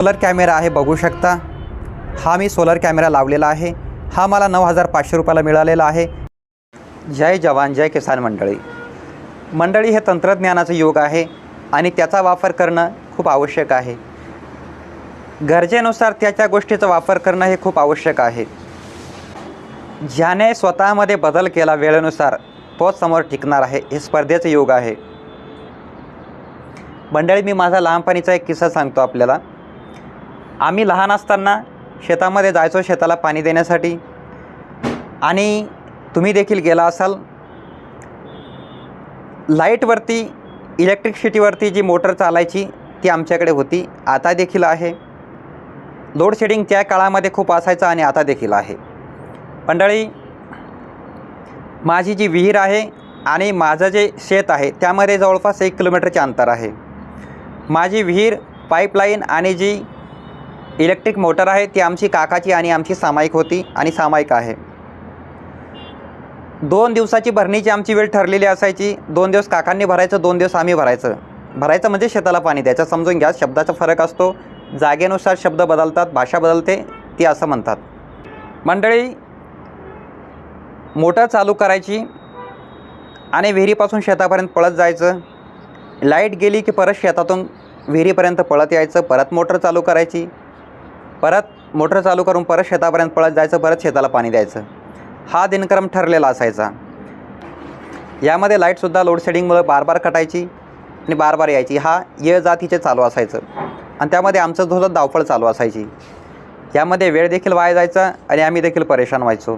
Solar camera आहे बघू शकता. हा मी सोलर कॅमेरा लावलेला आहे. हा मला नऊ हजार पाचशे रुपयाला मिळालेला आहे. जय जवान जय किसान मंडळी. मंडळी हे तंत्रज्ञानाचं युग आहे आणि त्याचा वापर करणं खूप आवश्यक आहे. गरजेनुसार त्याच्या गोष्टीचा वापर करणं हे खूप आवश्यक आहे. ज्याने स्वतःमध्ये बदल केला वेळेनुसार तोच समोर टिकणार आहे. हे स्पर्धेचं युग आहे. मंडळी मी माझा लहानपणीचा एक किस्सा सांगतो आपल्याला. आम्ही लहान असताना शेतामध्ये जायचो शेताला पाणी देण्यासाठी. आणि तुम्ही देखील गेला असाल. लाईटवरती इलेक्ट्रिकसिटीवरती जी मोटर चालायची ती आमच्याकडे होती. आता देखील आहे. लोड शेडिंग त्या काळामध्ये खूप असायचं आणि आता देखील आहे. मंडळी माझी जी विहीर आहे आणि माझं जे शेत आहे त्यामध्ये जवळपास एक किलोमीटरचे अंतर आहे. माझी विहीर पाईपलाईन आणि जी इलेक्ट्रिक मोटर आहे ती आमची काकाची आणि आमची सामायिक होती आणि सामायिक आहे. दोन दिवसाची भरणीची आमची वेळ ठरलेली असायची. दोन दिवस काकांनी भरायचं दोन दिवस आम्ही भरायचं. भरायचं म्हणजे शेताला पाणी द्यायचं. समजून घ्या शब्दाचा फरक असतो. जागेनुसार शब्द बदलतात भाषा बदलते ती असं म्हणतात. मंडळी मोटर चालू करायची आणि विहिरीपासून शेतापर्यंत पळत जायचं. लाइट गेली की परत शेतातून विहिरीपर्यंत पळत यायचं. परत मोटर चालू करायची. परत मोटर चालू करून परत शेतापर्यंत पळत जायचं परत शेताला पाणी द्यायचं. हा दिनक्रम ठरलेला असायचा. यामध्ये लाईटसुद्धा लोडशेडिंगमुळे बार बार कटायची आणि बार बार यायची. हा ये जातीचे चालू असायचं. आणि त्यामध्ये आमचं थोडं धावपळ चालू असायची. यामध्ये वेळ देखील वाया जायचा आणि आम्ही देखील परेशान व्हायचो.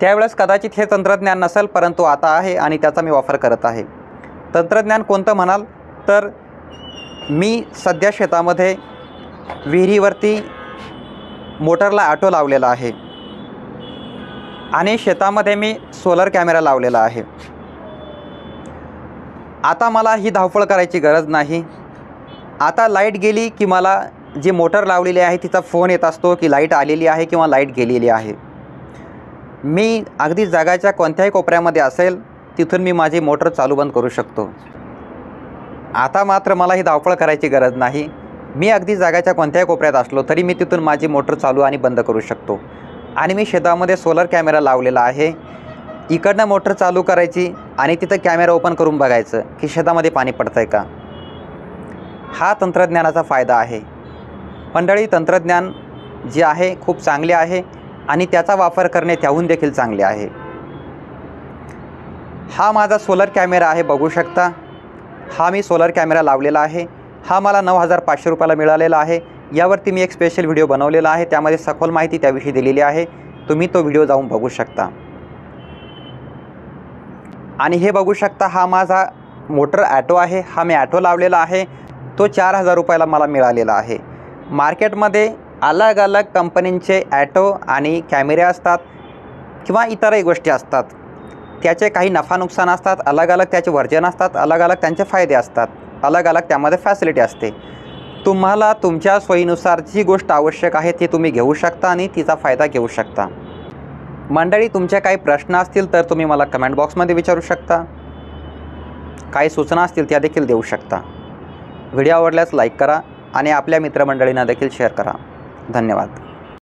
त्यावेळेस कदाचित हे तंत्रज्ञान नसेल परंतु आता आहे आणि त्याचा मी वापर करत आहे. तंत्रज्ञान कोणतं म्हणाल? तर मी सध्या शेतामध्ये विहिरीवरती मोटरला ॲटो लावलेला आहे. आणि शेतामध्ये मी सोलर कॅमेरा लावलेला आहे. आता मला ही धावपळ करायची गरज नाही. आता लाइट गेली की मला जी मोटर लावलेली आहे तिचा फोन येत असतो की लाइट आलेली आहे किंवा लाइट गेलेली आहे. मी अगदी जगाच्या कोणत्याही कोपऱ्यामध्ये असेल तिथून मी माझी मोटर चालू बंद करू शकतो. आता मात्र मला ही धावपळ करायची गरज नाही. मी अगदी जागाच्या कोणत्याही कोपऱ्यात असलो तरी मी तिथून माझी मोटर चालू आणि बंद करू शकतो. आणि मी शेतामध्ये सोलर कॅमेरा लावलेला आहे. इकडनं मोटर चालू करायची आणि तिथं कॅमेरा ओपन करून बघायचं की शेतामध्ये पाणी पडतं आहे का? हा तंत्रज्ञानाचा फायदा आहे. मंडळी तंत्रज्ञान जे आहे खूप चांगले आहे आणि त्याचा वापर करणे त्याहून देखील चांगले आहे. हा माझा सोलर कॅमेरा आहे बघू शकता. हा मी सोलर कॅमेरा लावलेला आहे. हा मला नऊ हजार पाचशे रुपयाला मिळालेला आहे. यावरती मी एक स्पेशल व्हिडिओ बनवलेला आहे. त्यामध्ये सखोल माहिती त्याविषयी दिलेली आहे. तुम्ही तो व्हिडिओ जाऊन बघू शकता. आणि हे बघू शकता हा माझा मोटर ॲटो आहे. हा मी ॲटो लावलेला आहे. तो चार हजार रुपयाला मला मिळालेला आहे. मार्केटमध्ये अलग अलग कंपनींचे ॲटो आणि कॅमेरे असतात किंवा इतरही गोष्टी असतात. त्याचे काही नफा नुकसान असतात. अलग अलग त्याचे वर्जन असतात. अलग अलग त्यांचे फायदे असतात. अलग अलग त्यामध्ये फॅसिलिटी असते. तुम्हाला तुमच्या सोयीनुसार जी गोष्ट आवश्यक आहे ती तुम्ही घेऊ शकता आणि तिचा फायदा घेऊ शकता. मंडळी तुमचे काही प्रश्न असतील तर तुम्ही मला कमेंट बॉक्समध्ये विचारू शकता. काही सूचना असतील त्या देखील देऊ शकता. व्हिडिओ आवडल्यास लाईक करा आणि आपल्या मित्रमंडळींना देखील शेअर करा. धन्यवाद.